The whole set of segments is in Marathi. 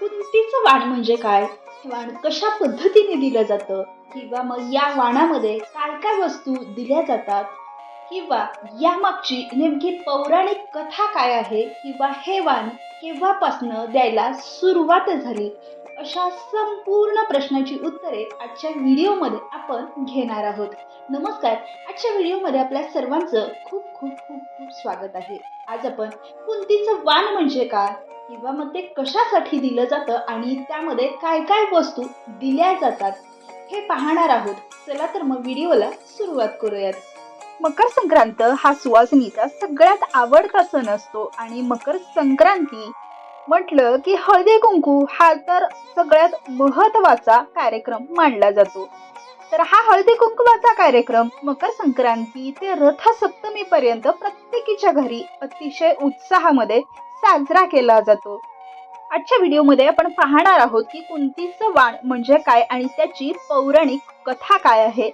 कुंतीचं वाण म्हणजे काय? हे वाण कशा पद्धतीने दिलं जातं? किंवा मग या वाणामध्ये काय काय वस्तू दिल्या जातात? किंवा यामागची नेमकी पौराणिक कथा काय आहे? किंवा हे वाण केव्हापासनं द्यायला सुरुवात झाली? अशा संपूर्ण प्रश्नाची उत्तरे आजच्या व्हिडिओमध्ये आपण घेणार आहोत. नमस्कार आजच्या व्हिडिओमध्ये आपल्या सर्वांचं खूप खूप खूप खूप स्वागत आहे. आज आपण कुंतीचं वाण म्हणजे काय? किंवा मग ते कशासाठी दिलं जातं आणि त्यामध्ये काय काय वस्तू दिल्या जातात? हे पाहणार आहोत. चला तर मग व्हिडिओला सुरुवात करूयात. मकर संक्रांत हा सुवासिनीचा सगळ्यात आवडता सण असतो आणि मकर संक्रांती म्हटलं की हळदी कुंकू हा तर सगळ्यात महत्त्वाचा कार्यक्रम मानला जातो. तर हा हळदी कुंकवाचा कार्यक्रम मकर संक्रांती ते रथसप्तमी पर्यंत प्रत्येकीच्या घरी अतिशय उत्साहामध्ये साजरा केला जातो. आजच्या व्हिडिओमध्ये आपण पाहणार आहोत की कुंतीचं वाण म्हणजे काय आणि त्याची पौराणिक कथा काय आहे.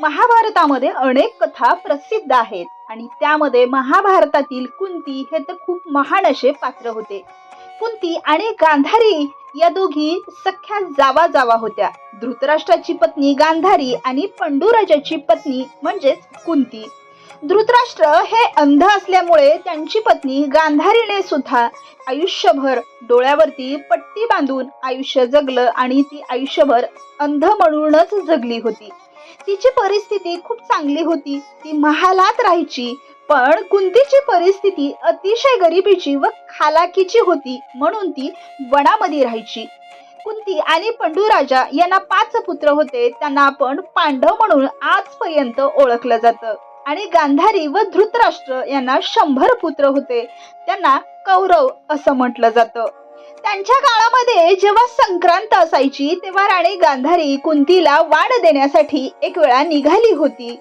महाभारतामध्ये अनेक कथा प्रसिद्ध आहेत आणि त्यामध्ये महाभारतातील कुंती हे तर खूप महान असे पात्र होते. कुंती आणि गांधारी या दोघी सख्या जावा जावा होत्या. धृतराष्ट्राची पत्नी गांधारी आणि पंडुराजाची पत्नी म्हणजेच कुंती. धृतराष्ट्र हे अंध असल्यामुळे त्यांची पत्नी गांधारीने सुद्धा आयुष्यभर डोळ्यावरती पट्टी बांधून आयुष्य जगलं आणि ती आयुष्यभर अंध म्हणूनच जगली होती. तिची परिस्थिती खूप चांगली होती. ती महालात राहायची पण कुंतीची परिस्थिती अतिशय गरिबीची व खालाकीची होती म्हणून ती वनामध्ये राहायची. कुंती आणि पंडूराजा यांना पाच पुत्र होते. त्यांना आपण पांडव म्हणून आजपर्यंत ओळखलं जातं. आणि गांधारी व धृतराष्ट्र यांना शंभर पुत्र होते. त्यांना कौरव असं म्हटलं जातं. त्यांच्या काळामध्ये जेव्हा संक्रांत असायची तेव्हा राणी गांधारी कुंतीला वाण देण्यासाठी एक वेळा निघाली होती.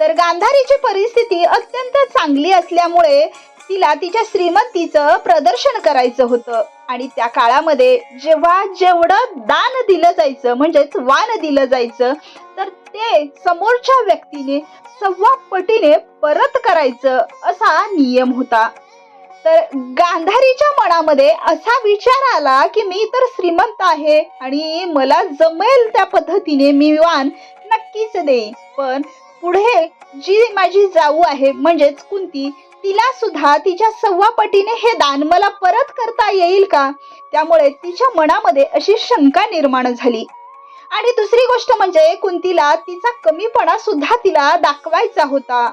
तर गांधारीची परिस्थिती अत्यंत चांगली असल्यामुळे तिला तिच्या श्रीमंतीचं प्रदर्शन करायचं होतं. आणि त्या काळामध्ये जेव्हा जेवढं दान दिलं जायचं म्हणजेच वाण दिलं जायचं तर ते समोरच्या व्यक्तीने सव्वा पटीने परत करायचं असा नियम होता. तर गांधारीच्या मनामध्ये असा विचार आला की मी तर श्रीमंत आहे आणि मला जमेल त्या पद्धतीने मी वान नक्कीच देईन. पण पुढे जी माझी जाऊ आहे म्हणजेच कुंती तिला सुद्धा तिच्या सव्वा पटीने हे दान मला परत करता येईल का? त्यामुळे तिच्या मनामध्ये अशी शंका निर्माण झाली. आणि दुसरी गोष्ट म्हणजे कुंतीला तिचा कमीपणा सुद्धा तिला दाखवायचा होता.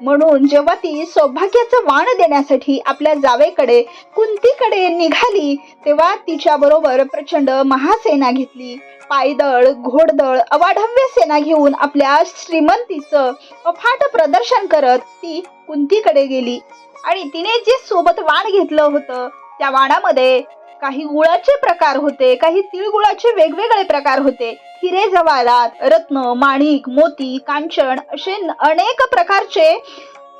म्हणून जेव्हा ती सौभाग्याचं वाण देण्यासाठी आपल्या जावेकडे कुंतीकडे निघाली तेव्हा तिच्या बरोबर प्रचंड महासेना घेतली. पायदळ घोडदळ अवाढव्य सेना घेऊन आपल्या श्रीमंतीचं अफाट प्रदर्शन करत ती कुंतीकडे गेली. आणि तिने जे सोबत वाण घेतलं होतं त्या वाणामध्ये काही गुळाचे प्रकार होते काही तिळगुळाचे वेगवेगळे प्रकार होते. हिरे जवाहरात रत्न माणिक मोती कांचन असे अनेक प्रकारचे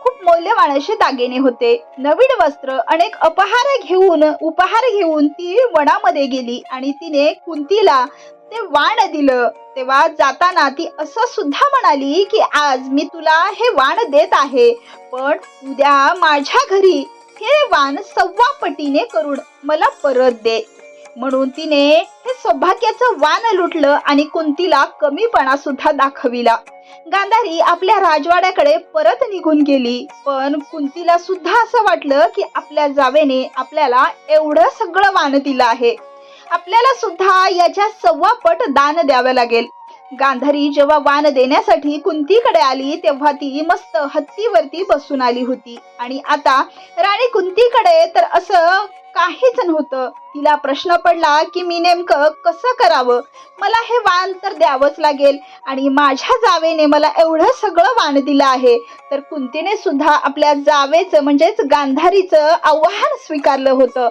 खूप मौल्यवान असे दागिने होते. नवीन वस्त्र अनेक अपहार घेऊन उपहार घेऊन ती वनामध्ये गेली आणि तिने कुंतीला ते वाण दिलं. तेव्हा जाताना ती असं सुद्धा म्हणाली की आज मी तुला हे वाण देत आहे पण उद्या माझ्या घरी हे वाण सव्वा पटीने करून मला परत दे. म्हणून तिने हे सौभाग्याचं वाण लुटलं आणि कुंतीला कमीपणा सुद्धा दाखविला. गांधारी आपल्या राजवाड्याकडे परत निघून गेली. पण कुंतीला सुद्धा असं वाटलं की आपल्या जावेने आपल्याला एवढं सगळं वाण दिलं आहे. आपल्याला सुद्धा याच्या सव्वा पट दान द्यावं लागेल. गांधारी जेव्हा वाण देण्यासाठी कुंतीकडे आली तेव्हा ती मस्त हत्तीवरती बसून आली होती. आणि आता राणी कुंतीकडे तर असं काहीच नव्हतं. तिला प्रश्न पडला की मी नेमकं कसं करावं? मला हे वाण तर द्यावंच लागेल. आणि माझ्या जावेने मला एवढं सगळं वाण दिलं आहे. तर कुंतीने सुद्धा आपल्या जावेचं म्हणजेच गांधारीचं आव्हान स्वीकारलं होतं.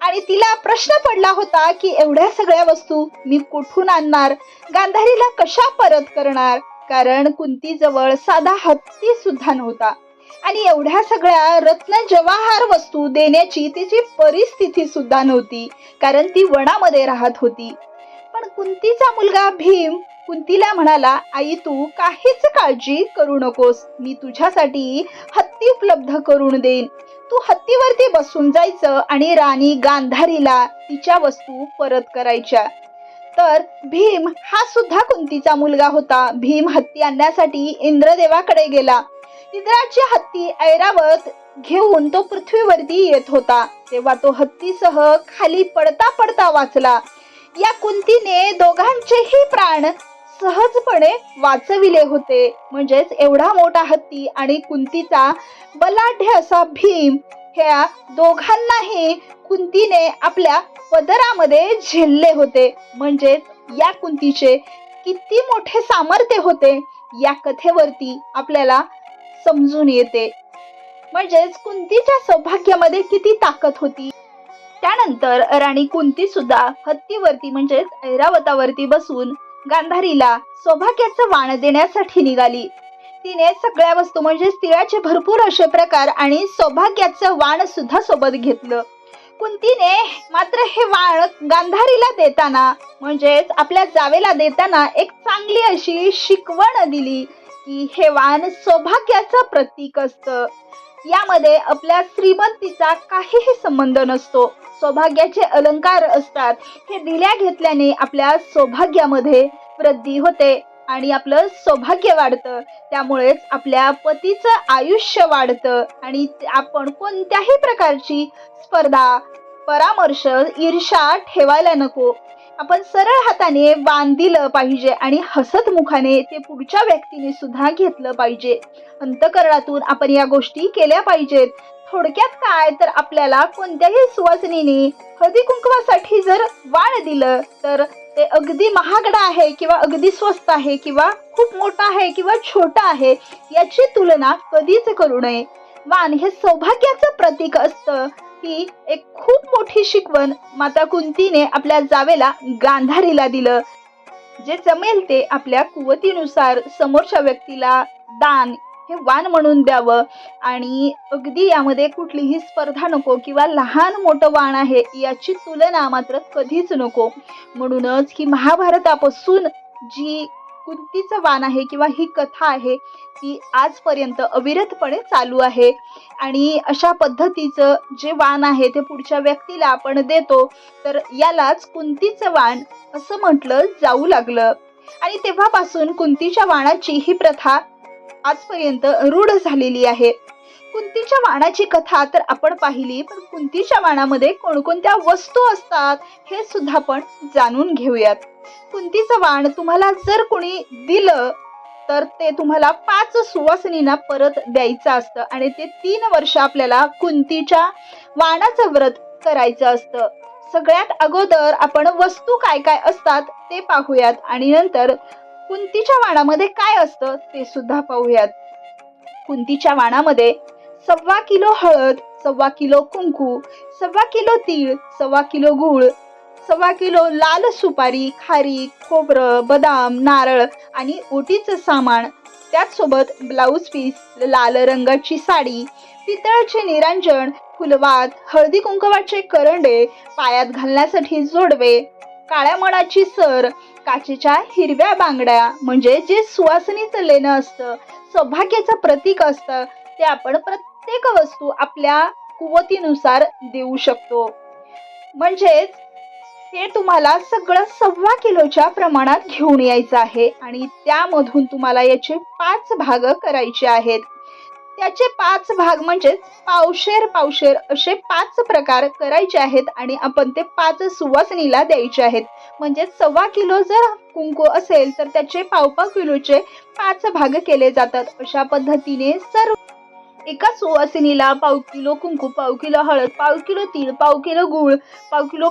आणि तिला प्रश्न पडला होता की एवढ्या सगळ्या वस्तू मी कुठून आणणार? गांधारीला कशा परत करणार? कारण कुंतीजवळ साधा हत्ती सुद्धा नव्हता. आणि एवढ्या सगळ्या रत्न जवाहर वस्तू देण्याची तिची परिस्थिती सुद्धा नव्हती कारण ती वनामध्ये राहत होती. पण कुंतीचा मुलगा भीम कुंतीला म्हणाला आई तू काहीच काळजी करू नकोस. मी तुझ्यासाठी हत्ती उपलब्ध करून देईन. तू हत्तीवरती बसून जायचं आणि राणी गांधारीला तिच्या वस्तू परत करायच्या. तर भीम हा सुद्धा कुंतीचा मुलगा होता. भीम हत्ती आणण्यासाठी इंद्रदेवाकडे गेला. इंद्राची हत्ती ऐरावत घेऊन तो पृथ्वीवरती येत होता. तेव्हा तो हत्तीसह खाली पडता पडता वाचला. या कुंतीने दोघांचेही प्राण सहजपणे वाचविले होते. म्हणजेच एवढा मोठा हत्ती आणि कुंतीचा बलाढ्य असा भीम ह्या दोघांनाही कुंतीने आपल्या पदरामध्ये झेलले होते. म्हणजेच या कुंतीचे किती मोठे सामर्थ्य होते या कथेवरती आपल्याला समजून येते. म्हणजेच कुंतीच्या सौभाग्यामध्ये किती ताकद होती. त्यानंतर राणी कुंती सुद्धा हत्तीवरती म्हणजेच ऐरावतावरती बसून गांधारीला सौभाग्याचं वाण देण्यासाठी निघाली. तिने सगळ्या वस्तू म्हणजे तिळाचे भरपूर असे प्रकार आणि सौभाग्याचं वाण सुद्धा सोबत घेतलं. कुंतीने मात्र हे वाण गांधारीला देताना म्हणजेच आपल्या जावेला देताना एक चांगली अशी शिकवण दिली की हे वाण सौभाग्याचं प्रतीक असतं. यामध्ये आपल्या श्रीमंतीचा काहीही संबंध नसतो. सौभाग्याचे अलंकार असतात. हे दिल्या घेतल्याने आपल्या सौभाग्यामध्ये वृद्धी होते आणि आपलं सौभाग्य वाढतं. त्यामुळेच आपल्या पतीचं आयुष्य वाढतं आणि आपण कोणत्याही प्रकारची स्पर्धा परामर्श ईर्षा ठेवायला नको. आपण सरळ हाताने वाण दिलं पाहिजे आणि हसत मुखाने ते पुढच्या व्यक्तीने सुद्धा घेतलं पाहिजे. अंतकरणातून आपण या गोष्टी केल्या पाहिजेत. थोडक्यात काय? तर आपल्याला कोणत्याही सुवासिनीने हळदी कुंकवासाठी जर वाण दिलं तर ते अगदी महागडा आहे किंवा अगदी स्वस्त आहे किंवा खूप मोठा आहे किंवा छोटा आहे याची तुलना कधीच करू नये. वाण हे सौभाग्याचं प्रतीक असतं. ही एक खूप मोठी शिकवण माता कुंतीने आपल्या जावेला गांधारीला दिलं. जे जमेल ते आपल्या कुवतीनुसार समोरच्या व्यक्तीला दान हे वाण म्हणून द्यावं. आणि अगदी यामध्ये कुठलीही स्पर्धा नको किंवा लहान मोठं वाण आहे याची तुलना मात्र कधीच नको. म्हणूनच ही महाभारतापासून जी कुंतीचं वाण आहे किंवा ही कथा आहे ती आजपर्यंत अविरतपणे चालू आहे. आणि अशा पद्धतीचं जे वाण आहे ते पुढच्या व्यक्तीला आपण देतो तर यालाच कुंतीचं वाण असं म्हटलं जाऊ लागलं. आणि तेव्हापासून कुंतीच्या वाणाची ही प्रथा आजपर्यंत रूढ झालेली आहे. कुंतीच्या वाणाची कथा तर आपण पाहिली पण कुंतीच्या वाणामध्ये कोणकोणत्या वस्तू असतात हे सुद्धा आपण जाणून घेऊयात. कुंतीचं वाण तुम्हाला जर कोणी दिलं तर ते तुम्हाला पाच सुवासिनींना परत द्यायचं असतं आणि ते तीन वर्ष आपल्याला कुंतीच्या वाणाचं व्रत करायचं असतं. सगळ्यात अगोदर आपण वस्तू काय काय असतात ते पाहूयात आणि नंतर कुंतीच्या वाणामध्ये काय असतं ते सुद्धा पाहूयात. कुंतीच्या वाणामध्ये सव्वा किलो हळद सव्वा किलो कुंकू सव्वा किलो तीळ सव्वा किलो गूळ सव्वा किलो लाल सुपारी खारी खोबरं बदाम नारळ आणि ओटीचं सामान. त्याचसोबत ब्लाऊज पीस लाल रंगाची साडी पितळचे निरांजन फुलवात हळदी कुंकवाचे करंडे पायात घालण्यासाठी जोडवे काळ्या मणाची सर काचेच्या हिरव्या बांगड्या म्हणजे जे सुवासनीचं लेणं असतं सौभाग्याचं प्रतीक असतं ते आपण प्रत्येक वस्तू आपल्या कुवतीनुसार देऊ शकतो. म्हणजेच हे तुम्हाला सगळं सव्वा किलोच्या प्रमाणात घेऊन यायचं आहे. आणि त्यामधून तुम्हाला याचे पाच भाग करायचे आहेत. त्याचे पाच भाग म्हणजेच पावशेर पावशेर असे पाच प्रकार करायचे आहेत आणि आपण ते पाच सुवासनीला द्यायचे आहेत. म्हणजे सव्वा किलो जर कुंकू असेल तर त्याचे पाव पाव किलोचे पाच भाग केले जातात. अशा पद्धतीने सर्व एका सुवासिनीला पाव किलो कुंकू पाव किलो हळद पाव किलो तीळ पाव किलो गूळ पाव किलो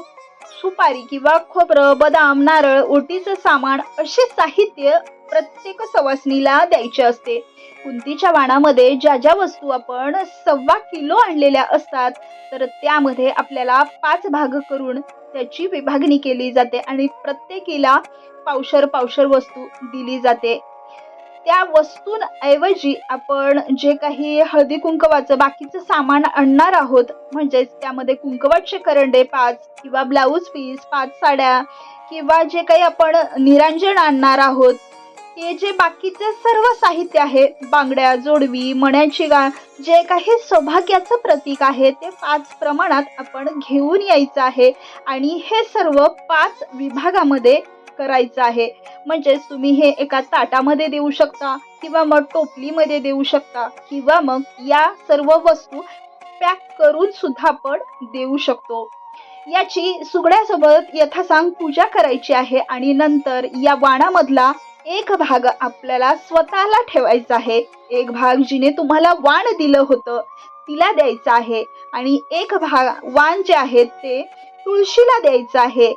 सुपारी किंवा खोबरं बदाम नारळ ओटीचं सामान असे साहित्य प्रत्येक सवासनीला द्यायचे असते. कुंतीच्या वाणामध्ये ज्या ज्या वस्तू आपण सव्वा किलो आणलेल्या असतात तर त्यामध्ये आपल्याला पाच भाग करून त्याची विभागणी केली जाते आणि प्रत्येकीला पावशर पावशर वस्तू दिली जाते. त्या वस्तूंऐवजी आपण जे काही हळदी कुंकवाचं बाकीचं सामान आणणार आहोत म्हणजेच त्यामध्ये कुंकवाचे करंडे पाच किंवा ब्लाऊज पीस पाच साड्या किंवा जे काही आपण निरांजन आणणार आहोत हे जे बाकीचे सर्व साहित्य आहे बांगड्या जोडवी मण्याची गाळ जे काही सौभाग्याचं प्रतीक आहे ते पाच प्रमाणात आपण घेऊन यायचं आहे. आणि हे सर्व पाच विभागामध्ये करायचं आहे. म्हणजेच तुम्ही हे एका ताटामध्ये देऊ शकता किंवा मग टोपलीमध्ये देऊ शकता किंवा मग या सर्व वस्तू पॅक करून सुद्धा आपण देऊ शकतो. याची सुगड्यासोबत यथासांग पूजा करायची आहे आणि नंतर या वाणामधला एक भाग आपल्याला स्वतःला ठेवायचा आहे. एक भाग जिने तुम्हाला वाण दिलं होतं तिला द्यायचं आहे. आणि एक भाग वाण जे आहे ते तुळशीला द्यायचं आहे.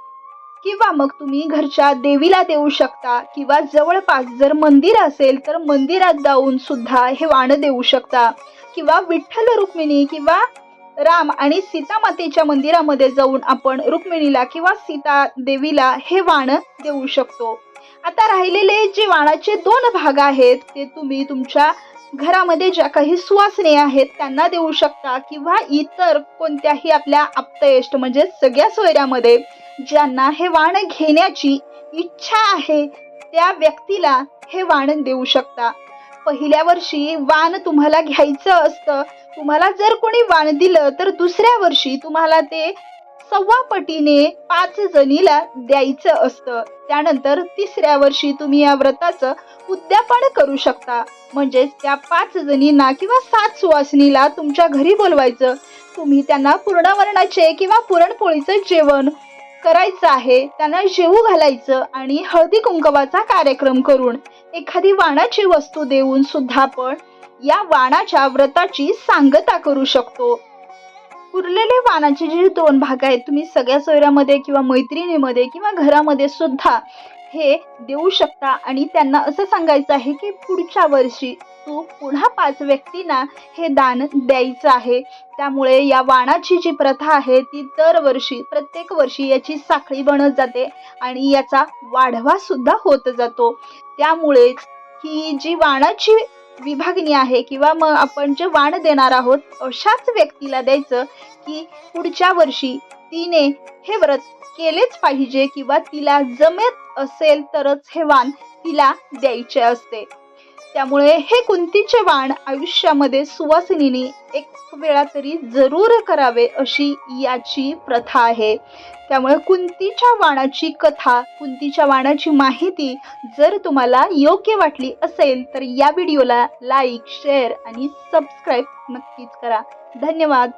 किंवा मग तुम्ही घरच्या देवीला देऊ शकता किंवा जवळपास जर मंदिर असेल तर मंदिरात जाऊन सुद्धा हे वाण देऊ शकता. किंवा विठ्ठल रुक्मिणी किंवा राम आणि सीतामातेच्या मंदिरामध्ये जाऊन आपण रुक्मिणीला किंवा सीता देवीला हे वाण देऊ शकतो. आता राहिलेले जे वाणाचे दोन भाग आहेत ते तुम्ही तुमच्या घरामध्ये ज्या काही सुवासने आहेत त्यांना देऊ शकता किंवा इतर कोणत्याही आपल्या आप्तयष्ट म्हणजे सगळ्या सोयऱ्यामध्ये ज्यांना हे वाण घेण्याची इच्छा आहे त्या व्यक्तीला हे वाण देऊ शकता. पहिल्या वर्षी वाण तुम्हाला घ्यायचं असतं तुम्हाला जर कोणी वाण दिलं तर दुसऱ्या वर्षी तुम्हाला ते सव्वा पटीने पाच जणीला द्यायचं असतं. त्यानंतर तिसऱ्या वर्षी तुम्ही या व्रताचं उद्यापन करू शकता. म्हणजेच त्या पाच जणींना किंवा सात सुवासिनीला तुमच्या घरी बोलवायचं. तुम्ही त्यांना पूर्णवर्णाचे किंवा पुरणपोळीचं जेवण करायचं आहे. त्यांना जेवू घालायचं आणि हळदी कुंकवाचा कार्यक्रम करून एखादी वाणाची वस्तू देऊन सुद्धा आपण या वाणाच्या व्रताची सांगता करू शकतो. उरलेले वाणाचे जे दोन भाग आहेत तुम्ही सगळ्या सोयऱ्यामध्ये किंवा मैत्रिणीमध्ये किंवा घरामध्ये सुद्धा हे देऊ शकता. आणि त्यांना असं सांगायचं आहे की पुढच्या वर्षी तू पुन्हा पाच व्यक्तींना हे दान द्यायचं आहे. त्यामुळे या वाणाची जी प्रथा आहे ती दरवर्षी प्रत्येक वर्षी याची साखळी बनत जाते आणि याचा वाढवा सुद्धा होत जातो. त्यामुळेच ही जी वाणाची विभागणी आहे किंवा मग आपण जे वाण देणार आहोत अशाच व्यक्तीला द्यायचं की पुढच्या वर्षी तिने हे व्रत केलेच पाहिजे किंवा तिला जमेत असेल तरच हे वाण तिला द्यायचे असते. त्यामुळे हे कुंतीचे वाण आयुष्यामध्ये सुवासिनीने एक वेळा तरी जरूर करावे अशी याची प्रथा आहे. त्यामुळे कुंतीच्या वाणाची कथा कुंतीच्या वाणाची माहिती जर तुम्हाला योग्य वाटली असेल तर या व्हिडिओला लाईक शेअर आणि सबस्क्राईब नक्कीच करा. धन्यवाद.